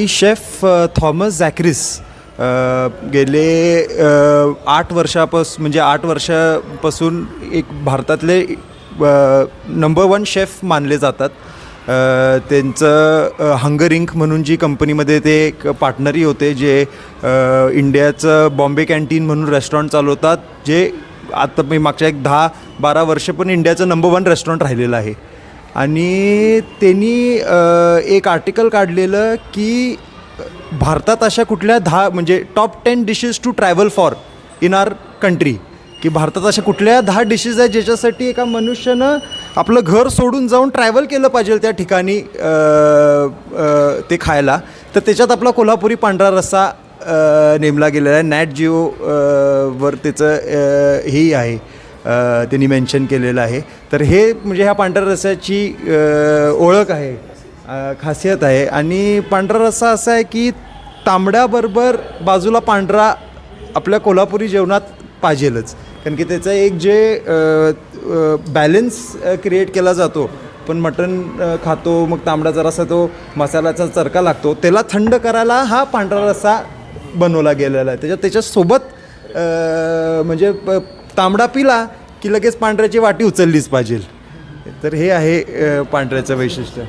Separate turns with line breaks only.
ती chef Thomas झॅक्रिस गेले आठ वर्षापास म्हणजे आठ वर्षापासून एक भारतातले नंबर वन शेफ मानले जातात. त्यांचं हंगर इंक म्हणून जी कंपनीमध्ये ते एक पार्टनरही होते जे इंडियाचं बॉम्बे कॅन्टीन म्हणून रेस्टॉरंट चालवतात जे आता मी मागच्या एक दहा बारा वर्ष पण इंडियाचं नंबर वन रेस्टॉरंट राहिलेलं आहे. आणि त्यांनी एक आर्टिकल काढलेलं की भारतात अशा कुठल्या दहा म्हणजे top ten dishes to travel for in our country की भारतात अशा कुठल्या दहा डिशेस आहेत ज्याच्यासाठी एका मनुष्यानं आपलं घर सोडून जाऊन ट्रॅव्हल केलं पाहिजे त्या ठिकाणी ते खायला. तर त्याच्यात आपला कोल्हापुरी पांढरा रस्सा नेमला गेलेला आहे. नॅट जिओ वर त्याचं हेही आहे. त्यांनी मेन्शन केलेलं आहे. तर हे म्हणजे ह्या पांढऱ्या रस्स्याची ओळख आहे खासियत आहे. आणि पांढरा रस्सा असा आहे की तांबड्याबरोबर बाजूला पांढरा आपल्या कोल्हापुरी जेवणात पाहिजेलच कारण की त्याचं एक जे बॅलन्स क्रिएट केला जातो. पण मटण खातो मग तांबडा जरासा तो मसाल्याचा चरका लागतो. त्याला थंड करायला हा पांढरा रस्सा बनवला गेलेला आहे. त्याच्यात त्याच्यासोबत म्हणजे प- तांबडा पिला की लगेच पांढऱ्याची वाटी उचललीच पाहिजे. तर हे आहे पांढऱ्याचं वैशिष्ट्य.